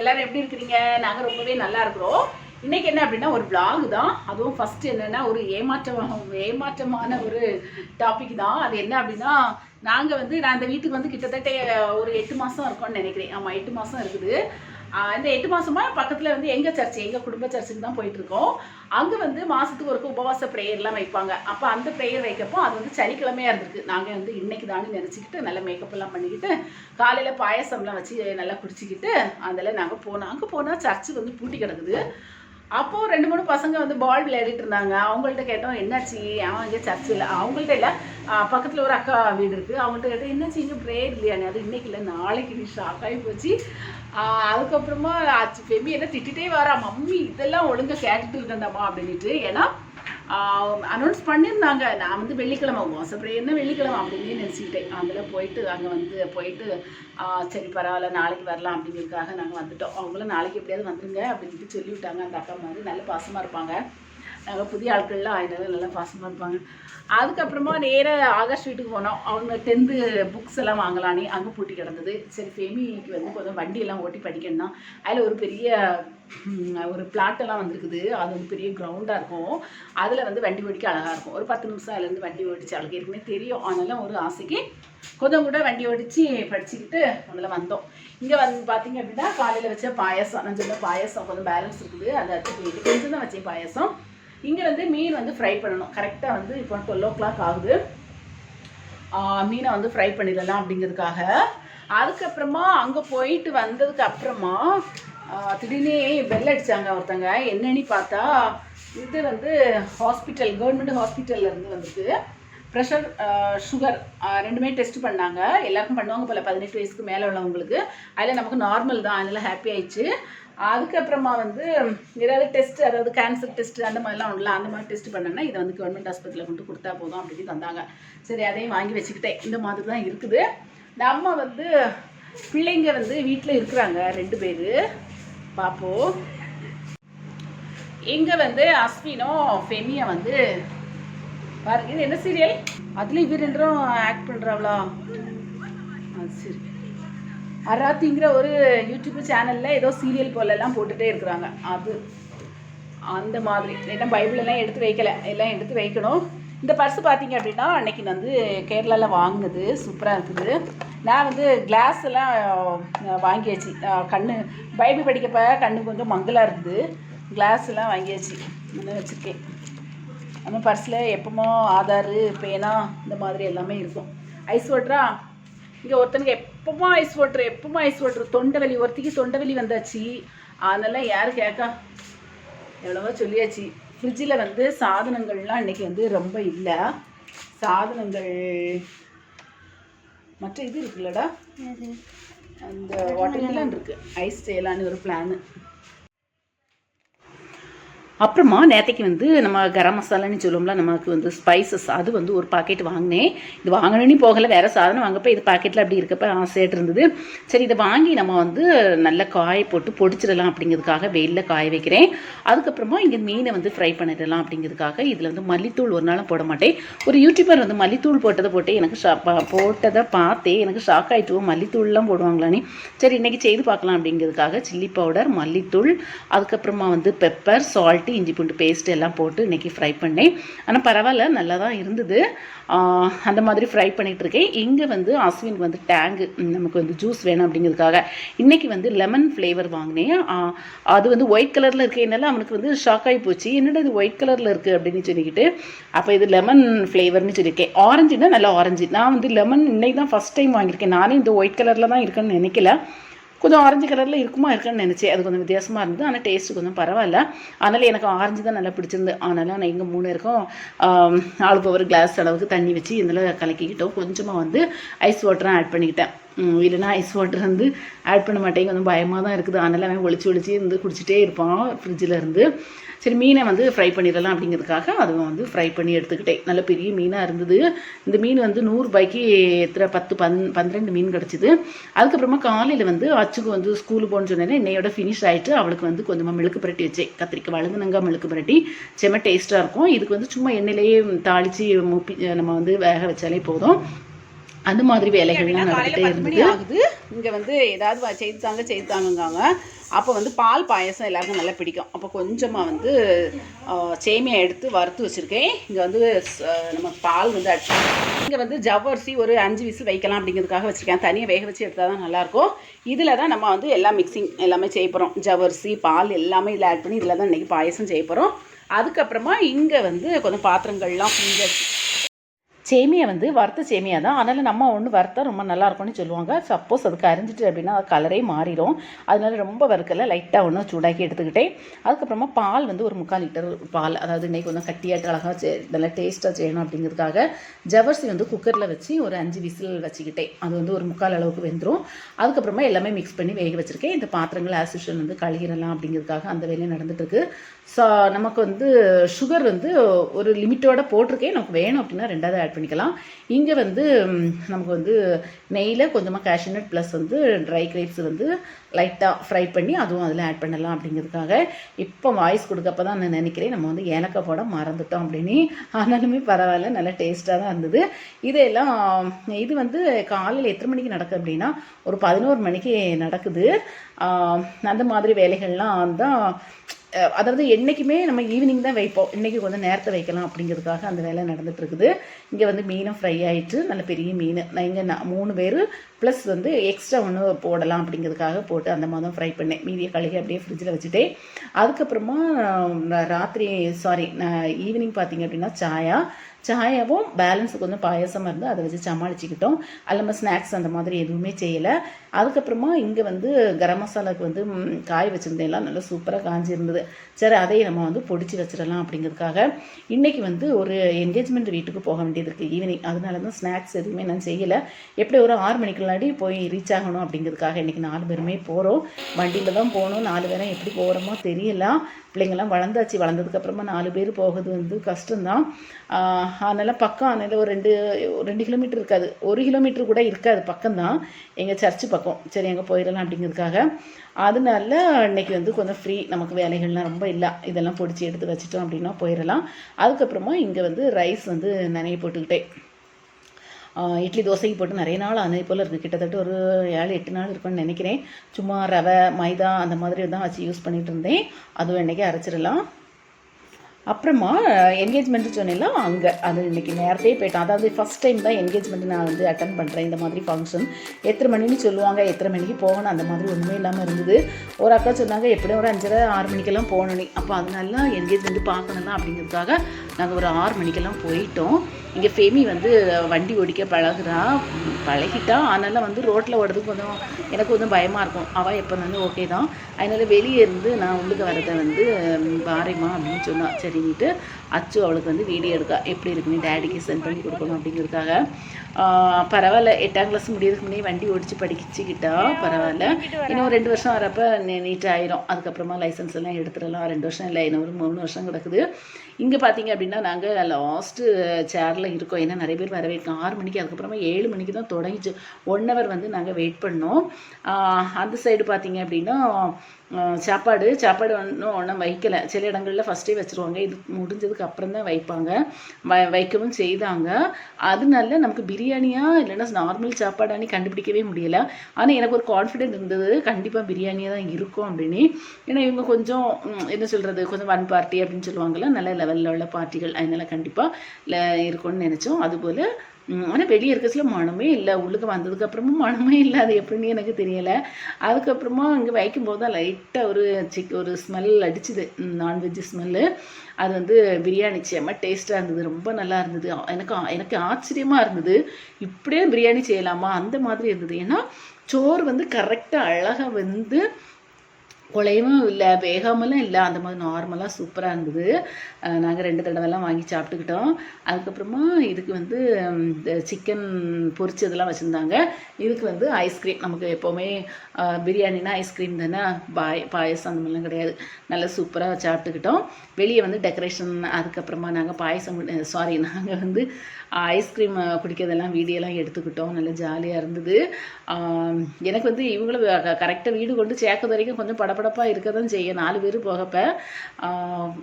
எல்லாரும் எப்படி இருக்கிறீங்க? நாங்கள் ரொம்பவே நல்லா இருக்கிறோம். இன்னைக்கு என்ன அப்படின்னா ஒரு vlog தான். அதுவும் ஃபஸ்ட்டு என்னன்னா ஒரு ஏமாற்றம் ஏமாற்றமான ஒரு டாபிக் தான். அது என்ன அப்படின்னா நாங்கள் வந்து நான் இந்த வீட்டுக்கு வந்து கிட்டத்தட்ட ஒரு எட்டு மாதம் இருக்கோம்னு நினைக்கிறேன். ஆமாம் எட்டு மாதம் இருக்குது. இந்த எட்டு மாதமாக பக்கத்தில் வந்து எங்கள் சர்ச் எங்கள் குடும்ப சர்ச்சுக்கு தான் போயிட்டுருக்கோம். அங்கே வந்து மாதத்துக்கு ஒரு உபவாச ப்ரேயர்லாம் வைப்பாங்க. அப்போ அந்த ப்ரேயர் வைக்கப்போ அது வந்து சனிக்கிழமையாக இருந்திருக்கு. நாங்கள் வந்து இன்னைக்கு தானே நினச்சிக்கிட்டு நல்லா மேக்கப் எல்லாம் பண்ணிக்கிட்டு காலையில் பாயசம்லாம் வச்சு நல்லா குடிச்சிக்கிட்டு அதில் நாங்கள் போனோம். அங்கே போனால் சர்ச்சு வந்து பூட்டி கிடக்குது. அப்போது ரெண்டு மூணு பசங்க வந்து பால் விளையாடிட்டு இருந்தாங்க. அவங்கள்ட்ட கேட்டோம் என்னாச்சு? அவன் இங்கே சர்ச்சில் அவங்கள்ட்ட இல்லை. பக்கத்தில் ஒரு அக்கா வீடு இருக்குது அவங்கள்ட்ட கேட்டோம் என்னாச்சு? இங்கே ப்ரேயர் இல்லையானே அது இன்னைக்கு இல்லை நாளைக்கு நீ ஷாக் ஆகி போச்சு. அதுக்கப்புறமா ஆச்சு. ஃபெமி என்ன திட்டிகிட்டே வரா. மம்மி இதெல்லாம் ஒழுங்காக கேட்டுட்டு இருக்கண்டாமா அப்படின்ட்டு ஏன்னா அனௌன்ஸ் பண்ணியிருந்தாங்க. நான் வந்து வெள்ளிக்கிழமை மோசம் ப்ரேயர்னா வெள்ளிக்கிழமை அப்படின்னு நினச்சிக்கிட்டேன். அதில் போயிட்டு அங்கே வந்து போயிட்டு சரி பரவாயில்ல நாளைக்கு வரலாம் அப்படிங்கிறதுக்காக நாங்கள் வந்துட்டோம். அவங்களும் நாளைக்கு எப்படியாவது வந்துருங்க அப்படின்ட்டு சொல்லிவிட்டாங்க. அந்த அக்கா மாதிரி நல்ல பாசமாக இருப்பாங்க. நாங்கள் புதிய ஆட்கள்லாம் அதனால நல்லா பாசமாக இருப்பாங்க. அதுக்கப்புறமா நேராக ஆகாஷ் வீட்டுக்கு போனோம். அவங்க டென்த்து புக்ஸ் எல்லாம் வாங்கலானே அங்கே பூட்டி கிடந்தது. சரி ஃபேமிக்கு வந்து கொஞ்சம் வண்டியெல்லாம் ஓட்டி படிக்கணும்னா அதில் ஒரு பெரிய ஒரு பிளாட்டெல்லாம் வந்திருக்குது. அது வந்து பெரிய கிரவுண்டாக இருக்கும். அதில் வந்து வண்டி ஓடிக்க அழகாக இருக்கும். ஒரு பத்து நிமிஷம் அதுலேருந்து வண்டி ஓடிச்சு அழகு ஏற்கனவே தெரியும். அதனால ஒரு ஆசைக்கு கொஞ்சம் கூட வண்டி ஓடிச்சு படிச்சுக்கிட்டு அதில் வந்தோம். இங்கே வந்து பார்த்தீங்க அப்படின்னா காலையில் வச்ச பாயசம் நான் சொன்ன பாயசம் கொஞ்சம் பேலன்ஸ் இருக்குது. அதை அடுத்து போயிட்டு கொஞ்சம் தான் வச்சேன் பாயசம். இங்கே வந்து மீன் வந்து ஃப்ரை பண்ணணும். கரெக்டாக வந்து இப்போ டுவெல் ஓ கிளாக் ஆகுது மீனை வந்து ஃப்ரை பண்ணிடலாம் அப்படிங்கிறதுக்காக. அதுக்கப்புறமா அங்கே போயிட்டு வந்ததுக்கு அப்புறமா திடீர்னு பெல் அடிச்சாங்க ஒருத்தங்க. என்னன்னு பார்த்தா இது வந்து ஹாஸ்பிட்டல் கவர்மெண்ட் ஹாஸ்பிட்டல்ல இருந்து வந்துட்டு ப்ரெஷர் சுகர் ரெண்டுமே டெஸ்ட் பண்ணாங்க. எல்லாருக்கும் பண்ணுவாங்க போல் பதினெட்டு வயசுக்கு மேலே உள்ளவங்களுக்கு. அதில் நமக்கு நார்மல் தான். அதனால் ஹாப்பி ஆயிடுச்சு. அதுக்கப்புறமா வந்து ஏதாவது டெஸ்ட் அதாவது கேன்சர் டெஸ்ட் அந்த மாதிரிலாம் உள்ள அந்த மாதிரி டெஸ்ட் பண்ணோன்னா இதை வந்து கவர்மெண்ட் ஹாஸ்பிட்டலில் கொண்டு கொடுத்தா போதும் அப்படின்னு தந்தாங்க. சரி அதையும் வாங்கி வச்சுக்கிட்டேன். இந்த மாதிரி தான் இருக்குது. நம்ம வந்து பிள்ளைங்க வந்து வீட்டில் இருக்கிறாங்க ரெண்டு பேர். பார்ப்போம். இங்கே வந்து அஸ்வினும் ஃபெமியா வந்து பாருங்க இது என்ன சீரியல் அதில் இவர் ரெண்டும் ஆக்ட் பண்ணுறாங்களா அது சரி. அராத்திங்கிற ஒரு யூடியூப் சேனலில் ஏதோ சீரியல் போலெல்லாம் போட்டுகிட்டே இருக்கிறாங்க. அது அந்த மாதிரி. ஏன்னா பைபிள் எல்லாம் எடுத்து வைக்கல. எல்லாம் எடுத்து வைக்கணும். இந்த பர்ஸ் பார்த்தீங்க அப்படின்னா அன்னைக்கு நான் வந்து கேரளாவில் வாங்கினது. சூப்பராக இருக்குது. நான் வந்து கிளாஸ் எல்லாம் வாங்கியாச்சு. கண்ணு பைபிள் படிக்கப்ப கண்ணு கொஞ்சம் மங்கலாக இருக்குது கிளாஸ் எல்லாம் வாங்கியாச்சு. நல்லா வச்சுருக்கேன். அந்த பர்ஸில் எப்பவுமோ ஆதார் பேனா இந்த மாதிரி எல்லாமே இருக்கும். ஐஸ் வாட்டரா இங்கே ஒருத்தனுக்கு எப்பவுமே ஐஸ் வாட்ரு எப்பவுமே ஐஸ் வாட்ரு தொண்டை வலி ஒருத்திக்கு தொண்டை வலி வந்தாச்சு. அதனால யார் கேட்கா எவ்வளவோ சொல்லியாச்சு. ஃப்ரிட்ஜில் வந்து சாதனங்கள்லாம் இன்றைக்கி வந்து ரொம்ப இல்லை. சாதனங்கள் மற்ற இது இருக்குல்லடா. அந்த வாட்டர் மிலன் இருக்கு. ஐஸ் செய்யலான்னு ஒரு பிளான் அப்புறமா நேற்றுக்கு வந்து நம்ம கரம் மசாலான்னு சொல்லுவோம்ல நமக்கு வந்து ஸ்பைசஸ் அது வந்து ஒரு பாக்கெட் வாங்கினேன். இது வாங்கணும்னு போகலை வேறு சாதனம் வாங்கப்போ இது பாக்கெட்டில் அப்படி இருக்கப்ப ஆசையாக இருந்தது. சரி இதை வாங்கி நம்ம வந்து நல்ல காய போட்டு பொடிச்சிடலாம் அப்படிங்கிறதுக்காக வெயிலில் காய வைக்கிறேன். அதுக்கப்புறமா இங்கே மீனை வந்து ஃப்ரை பண்ணிடலாம் அப்படிங்கிறதுக்காக இதில் வந்து மல்லித்தூள் ஒரு நாளும் போட மாட்டேன். ஒரு யூடியூபர் வந்து மல்லித்தூள் போட்டதை போட்டு எனக்கு ஷா போட்டதை பார்த்தே எனக்கு ஷாக் ஆகிட்டு மல்லித்தூள்லாம் போடுவாங்களானே. சரி இன்றைக்கி செய்து பார்க்கலாம் அப்படிங்கிறதுக்காக சில்லி பவுடர் மல்லித்தூள் அதுக்கப்புறமா வந்து பெப்பர் சால்ட் வாட்டி இஞ்சி பூண்டு பேஸ்ட் எல்லாம் போட்டு இன்றைக்கி ஃப்ரை பண்ணேன். ஆனால் பரவாயில்ல நல்லா தான் இருந்தது அந்த மாதிரி ஃப்ரை பண்ணிகிட்ருக்கேன் இங்கே வந்து அஸ்வினுக்கு வந்து டேங்கு நமக்கு வந்து ஜூஸ் வேணும் அப்படிங்கிறதுக்காக. இன்றைக்கி வந்து லெமன் ஃப்ளேவர் வாங்கினேன். அது வந்து ஒயிட் கலரில் இருக்கேனால அவனுக்கு வந்து ஷாக் ஆகி போச்சு. என்னடா இது ஒயிட் கலரில் இருக்குது அப்படின்னு சொல்லிக்கிட்டு அப்போ இது லெமன் ஃப்ளேவர்னு சொல்லியிருக்கேன். ஆரஞ்சுனா நல்லா ஆரஞ்சு நான் வந்து லெமன் இன்னைக்கு தான் ஃபஸ்ட் டைம் வாங்கியிருக்கேன். நானே இந்த ஒயிட் கலரில் தான் இருக்குன்னு நினைக்கல. கொஞ்சம் ஆரஞ்சு கலரில் இருக்குமா இருக்குன்னு நினச்சேன். அது கொஞ்சம் வித்தியாசமாக இருந்தது. ஆனால் டேஸ்ட்டு கொஞ்சம் பரவாயில்ல. அதனால் எனக்கு ஆரஞ்சு தான் நல்லா பிடிச்சிருந்து. அதனால் நான் எங்கள் மூணு இருக்கும் ஆளுக்கு ஒரு கிளாஸ் அளவுக்கு தண்ணி வச்சு இதில் கலக்கிக்கிட்டோம். கொஞ்சமாக வந்து ஐஸ் வாட்டரும் ஆட் பண்ணிக்கிட்டேன். இல்லைனா ஐஸ் வாட்டர் வந்து ஆட் பண்ண மாட்டேங்க கொஞ்சம் பயமாக தான் இருக்குது. அதனால் அவன் ஒழிச்சு ஒழிச்சு இருந்து குடிச்சிட்டே இருப்பான் ஃப்ரிட்ஜில் இருந்து. சரி மீனை வந்து ஃப்ரை பண்ணிடலாம் அப்படிங்கிறதுக்காக அதை வந்து ஃப்ரை பண்ணி எடுத்துக்கிட்டேன். நல்ல பெரிய மீனாக இருந்தது. இந்த மீன் வந்து நூறுரூபாய்க்கு எத்தனை பத்து பன் பன்னிரெண்டு மீன் கிடச்சிது. அதுக்கப்புறமா காலையில் வந்து அச்சுக்கு வந்து ஸ்கூலுக்கு போகணுன்னு சொன்னேன் என்னையோட ஃபினிஷ் ஆகிட்டு அவளுக்கு வந்து கொஞ்சமாக மெழுக்கு புரட்டி வச்சேன். கத்திரிக்காய் வழுங்குனங்க மெழுக்கு புரட்டி. செம்ம டேஸ்ட்டாக இருக்கும். இதுக்கு வந்து சும்மா எண்ணெயிலேயே தாளித்து முப்பி நம்ம வந்து வேக வச்சாலே போதும். அந்த மாதிரி வேலைகள்லாம் நடந்துகிட்டே இருந்தது. ஆகுது. இங்கே வந்து ஏதாவது வ- செய்து தாங்க செய்து தாங்கங்காங்க அப்போ வந்து பால் பாயசம் எல்லாருக்கும் நல்லா பிடிக்கும். அப்போ கொஞ்சமாக வந்து சேமியா எடுத்து வறுத்து வச்சுருக்கேன். இங்கே வந்து நம்ம பால் வந்து அடிச்சு இங்கே வந்து ஜவ்வரிசி ஒரு அஞ்சு விசில் வைக்கலாம் அப்படிங்கிறதுக்காக வச்சுருக்கேன். தனியாக வேக வச்சு எடுத்தால் தான் நல்லாயிருக்கும் இதில் தான் நம்ம வந்து எல்லாம் மிக்சிங் எல்லாமே செய்ய போகிறோம் ஜவ்வரிசி பால் எல்லாமே இதில் ஆட் பண்ணி இதில் தான் இன்றைக்கி பாயசம் செய்ய போகிறோம் அதுக்கப்புறமா இங்கே வந்து கொஞ்சம் பாத்திரங்கள்லாம் ஃப்ரீயாக சேமியா வந்து வறுத்த சேமியா தான். அதனால் நம்ம ஒன்று வறுத்தா ரொம்ப நல்லா இருக்கும்னு சொல்லுவாங்க. சப்போஸ் அது அரிஞ்சிட்டு அப்படின்னா அது கலரே மாறிடும். அதனால ரொம்ப வறுக்கல லைட்டாக ஒன்று சூடாக்கி எடுத்துக்கிட்டேன். அதுக்கப்புறமா பால் வந்து ஒரு முக்கால் லிட்டர் பால் அதாவது இன்னைக்கு கொஞ்சம் கட்டியாட்டு அழகாக நல்லா டேஸ்ட்டாக செய்யணும் அப்படிங்கிறதுக்காக ஜவர்சி வந்து குக்கரில் வச்சு ஒரு அஞ்சு விசில் வச்சுக்கிட்டேன். அது வந்து ஒரு முக்கால் அளவுக்கு வெந்துடும் அதுக்கப்புறமா எல்லாமே மிக்ஸ் பண்ணி வேக வச்சுருக்கேன். இந்த பாத்திரங்கள் ஆசிஷன் வந்து கழுகிடலாம் அப்படிங்கிறதுக்காக அந்த வேலையும் நடந்துட்டுருக்கு ஸோ நமக்கு வந்து சுகர் வந்து ஒரு லிமிட்டோட போட்டிருக்கேன் நமக்கு வேணும் அப்படின்னா ரெண்டாவது ஆட் பண்ணிக்கலாம். இங்கே வந்து நமக்கு வந்து நெய்யில் கொஞ்சமாக கேஷ்யூநட் ப்ளஸ் வந்து ட்ரை கிரேப்ஸ் வந்து லைட்டாக ஃப்ரை பண்ணி அதுவும் அதில் ஆட் பண்ணலாம் அப்படிங்கிறதுக்காக. இப்போ வாய்ஸ் கொடுக்கப்ப தான் நான் நினைக்கிறேன். நம்ம வந்து ஏலக்காய் போட மறந்துட்டோம் அப்படின்னு. ஆனாலுமே பரவாயில்ல நல்லா டேஸ்ட்டாக தான் இருந்தது. இதெல்லாம் இது வந்து காலையில் எத்தனை மணிக்கு நடக்குது அப்படின்னா ஒரு பதினோரு மணிக்கு நடக்குது. அந்த மாதிரி வேலைகள்லாம் தான் அதாவது என்றைக்குமே நம்ம ஈவினிங் தான் வைப்போம். இன்றைக்கி கொஞ்சம் நேரத்தை வைக்கலாம் அப்படிங்கிறதுக்காக அந்த வேலை நடந்துகிட்ருக்குது இங்கே வந்து மீனும் ஃப்ரை ஆகிட்டு நல்ல பெரிய மீன். நான் இங்கே நான் மூணு பேர் ப்ளஸ் வந்து எக்ஸ்ட்ரா ஒன்று போடலாம் அப்படிங்கிறதுக்காக போட்டு அந்த மாதிரி ஃப்ரை பண்ணேன். மீதியை கழுகி அப்படியே ஃப்ரிட்ஜில் வச்சுட்டு அதுக்கப்புறமா ராத்திரி சாரி நான் ஈவினிங் பார்த்தீங்க அப்படின்னா சாயா. சாயாவும் பேலன்ஸ் கொஞ்சம் பாயசமாக இருந்து அதை வச்சு சமாளிச்சுக்கிட்டோம். அல்லமா ஸ்நாக்ஸ் அந்த மாதிரி எதுவுமே செய்யலை. அதுக்கப்புறமா இங்கே வந்து கரம் மசாலாவுக்கு வந்து காய் காய வச்சுருந்தேன். எல்லாம் நல்லா சூப்பராக காஞ்சிருந்தது. சரி அதையும் நம்ம வந்து பொடிச்சு வச்சிடலாம் அப்படிங்கிறதுக்காக. இன்றைக்கி வந்து ஒரு என்கேஜ்மெண்ட் வீட்டுக்கு போக வேண்டியது இருக்குது ஈவினிங் அதனால தான் ஸ்நாக்ஸ் எதுவுமே நான் செய்யலை. எப்படி ஒரு ஆறு மணிக்கெல்லாம் முன்னாடி போய் ரீச் ஆகணும் அப்படிங்கிறதுக்காக இன்றைக்கி நாலு பேருமே போகிறோம் வண்டியில் தான் போகணும். நாலு பேரும் எப்படி போகிறோமோ தெரியல. பிள்ளைங்கள்லாம் வளர்ந்தாச்சு. வளர்ந்ததுக்கப்புறமா நாலு பேர் போகிறது வந்து கஷ்டம்தான். அதனால் பக்கம் அதனால் ஒரு ரெண்டு ரெண்டு கிலோமீட்டர் இருக்காது. ஒரு கிலோமீட்டர் கூட இருக்காது. பக்கம்தான். எங்கள் சர்ச்சு பக்கம். சரி அங்கே போயிடலாம் அப்படிங்கிறதுக்காக. அதனால இன்றைக்கி வந்து கொஞ்சம் ஃப்ரீ நமக்கு வேலைகள்லாம் ரொம்ப இல்லை. இதெல்லாம் பொடிச்சு எடுத்து வச்சிட்டோம் அப்படின்னா போயிடலாம். அதுக்கப்புறமா இங்கே வந்து ரைஸ் வந்து நனைய போட்டுக்கிட்டேன். இட்லி தோசைக்கு போட்டு நிறைய நாள் அதே போல் இருக்குது கிட்டத்தட்ட ஒரு ஏழு எட்டு நாள் இருக்கும்னு நினைக்கிறேன். சும்மா ரவை மைதா அந்த மாதிரி தான் வச்சு யூஸ் பண்ணிகிட்டு இருந்தேன். அதுவும் இன்றைக்கி அரைச்சிடலாம். அப்புறமா என்கேஜ்மெண்ட்டு சொன்னேன்ல அங்கே. அது இன்னைக்கு நேரத்தையே போயிட்டோம் அதாவது ஃபஸ்ட் டைம் தான் என்கேஜ்மெண்ட் நான் வந்து அட்டன் பண்ணுறேன் இந்த மாதிரி ஃபங்க்ஷன் எத்தனை மணின்னு சொல்லுவாங்க. எத்தனை மணிக்கு போகணும்? அந்த மாதிரி ஒன்றுமே இல்லாமல் இருந்தது. ஒரு அக்கா சொன்னாங்க எப்படியும் ஒரு அஞ்சரை ஆறு மணிக்கெல்லாம் போகணும் அப்போ அதனால எங்கேருந்து பார்க்கணும்னா அப்படிங்கிறதுக்காக நாங்கள் ஒரு ஆறு மணிக்கெல்லாம் போயிட்டோம். இங்கே ஃபேமி வந்து வண்டி ஓடிக்க பழகுறா பழகிட்டா அதனால வந்து ரோட்டில் ஓடுறதுக்கு கொஞ்சம் எனக்கு கொஞ்சம் பயமாக இருக்கும். அவள் எப்போ ஓகே தான். அதனால வெளியே இருந்து நான் உள்ளுக்கு வரதை வந்து பாரிமா அப்படின்னு சொன்னான் சரின்ட்டு அச்சு அவளுக்கு வந்து வீடியோ எடுக்கா. எப்படி இருக்குன்னு டேடிக்கு சென்ட் பண்ணி கொடுக்கணும். அப்படிங்கிறதுக்காக பரவாயில்ல எட்டாம் கிளாஸ் முடியறதுக்கு முன்னே வண்டி ஓடிச்சு படிச்சுக்கிட்டா பரவாயில்ல. இன்னும் ரெண்டு வருஷம் வரப்போ நீட் ஆயிரும் அதுக்கப்புறமா லைசன்ஸ் எல்லாம் எடுத்துடலாம். ரெண்டு வருஷம் இல்லை இன்னும் ஒரு மூணு வருஷம் கிடக்குது. இங்கே பார்த்தீங்க அப்படின்னா நாங்கள் லாஸ்ட்டு சேரில் இருக்கோம். ஏன்னா நிறைய பேர் வரவே இருக்கோம் ஆறு மணிக்கு அதுக்கப்புறமா ஏழு மணிக்கு தான் தொடங்கிச்சு. ஒன் ஹவர் வந்து நாங்கள் வெயிட் பண்ணோம். அந்த சைடு பார்த்தீங்க அப்படின்னா சாப்பாடு சாப்பாடு ஒன்றும் ஒன்றும் வைக்கலை. சில இடங்களில் ஃபஸ்ட்டே வச்சுருவாங்க. இது முடிஞ்சதுக்கு அப்புறம் தான் வைப்பாங்க. வ வைக்கவும் செய்தாங்க. அதனால நமக்கு பிரியாணியாக இல்லைன்னா நார்மல் சாப்பாடானி கண்டுபிடிக்கவே முடியலை. ஆனால் எனக்கு ஒரு கான்ஃபிடென்ட் இருந்தது. கண்டிப்பாக பிரியாணியாக தான் இருக்கும் அப்படின்னு. ஏன்னா இவங்க கொஞ்சம் என்ன சொல்கிறது கொஞ்சம் ஒன் பார்ட்டி அப்படின்னு சொல்லுவாங்கள்ல நல்ல லெவலில் உள்ள பார்ட்டிகள் அதனால் கண்டிப்பாக இருக்கும்னு நினச்சோம். அதுபோல் ஆனால் வெளியே இருக்கச்சுல மனமே இல்லை. உள்ளுக்கு வந்ததுக்கப்புறமும் மனமே இல்லை. அது எப்படின்னு எனக்கு தெரியலை. அதுக்கப்புறமா இங்கே வைக்கும்போது தான் லைட்டாக ஒரு சிக் ஒரு ஸ்மெல் அடிச்சுது. நான்வெஜ் ஸ்மெல்லு அது வந்து பிரியாணி செம்ம டேஸ்ட்டாக இருந்தது. ரொம்ப நல்லா இருந்தது. எனக்கு எனக்கு ஆச்சரியமாக இருந்தது. இப்படியே பிரியாணி செய்யலாமா? அந்த மாதிரி இருந்தது. ஏன்னா சோறு வந்து கரெக்டாக அழகாக வந்து குழையவும் இல்லை வேகாமலும் இல்லை. அந்த மாதிரி நார்மலாக சூப்பராக இருந்தது. நாங்கள் ரெண்டு தடவைலாம் வாங்கி சாப்பிட்டுக்கிட்டோம். அதுக்கப்புறமா இதுக்கு வந்து இந்த சிக்கன் பொரிச்சதெல்லாம் வச்சுருந்தாங்க. இதுக்கு வந்து ஐஸ்கிரீம் நமக்கு எப்போவுமே பிரியாணினா ஐஸ்கிரீம் தானே? பாய் பாயசம் அந்த மாதிரிலாம் கிடையாது. நல்லா சூப்பராக சாப்பிட்டுக்கிட்டோம். வெளியே வந்து டெக்கரேஷன் அதுக்கப்புறமா நாங்கள் பாயசம் சாரி நாங்கள் வந்து ஐஸ்கிரீம் குடிக்கிறதெல்லாம் வீடியோலாம் எடுத்துக்கிட்டோம். நல்லா ஜாலியாக இருந்தது. எனக்கு வந்து இவங்களும் கரெக்டாக வீடு கொண்டு சேர்க்கறது வரைக்கும் கொஞ்சம் படபடப்பாக இருக்க தான் செய்யும். நாலு பேர் போகப்ப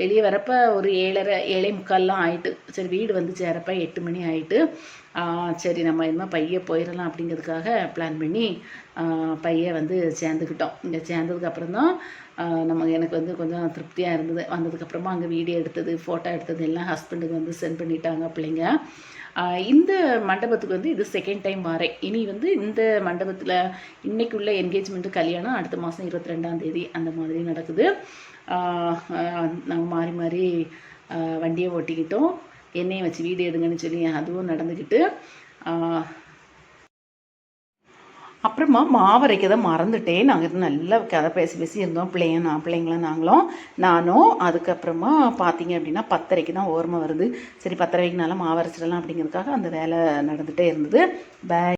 வெளியே வரப்போ ஒரு ஏழரை ஏழை முக்கால்லாம் ஆயிட்டு சரி வீடு வந்து சேரப்ப எட்டு மணி ஆயிட்டு சரி நம்ம என்ன பையன் போயிடலாம் அப்படிங்கிறதுக்காக பிளான் பண்ணி பையன் வந்து சேர்ந்துக்கிட்டோம். இங்கே சேர்ந்ததுக்கப்புறம் தான் நம்ம எனக்கு வந்து கொஞ்சம் திருப்தியாக இருந்தது. வந்ததுக்கப்புறமா அங்கே வீடியோ எடுத்தது ஃபோட்டோ எடுத்தது எல்லாம் ஹஸ்பண்டுக்கு வந்து சென்ட் பண்ணிட்டாங்க பிள்ளைங்க. இந்த மண்டபத்துக்கு வந்து இது செகண்ட் டைம் வரேன். இனி வந்து இந்த மண்டபத்தில் இன்றைக்குள்ள என்கேஜ்மெண்ட்டு கல்யாணம் அடுத்த மாதம் இருபத்தி ரெண்டாம் தேதி அந்த மாதிரி நடக்குது. நாங்கள் மாறி மாறி வண்டியை ஓட்டிக்கிட்டோம். என்னையும் வச்சு வீடியோ எடுங்கன்னு சொல்லி அதுவும் நடந்துக்கிட்டு அப்புறமா மாவரைக்க தான் மறந்துட்டேன். நாங்கள் நல்லா கதை பேசி பேசி இருந்தோம். பிள்ளைங்க நான் பிள்ளைங்களும் நாங்களும். நானும் அதுக்கப்புறமா பார்த்தீங்க அப்படின்னா பத்தரைக்கு தான் ஓர்மை வருது. சரி பத்தரைக்கு நல்லா மாவரைச்சிடலாம் அப்படிங்கிறதுக்காக அந்த வேலை நடந்துகிட்டே இருந்தது. பே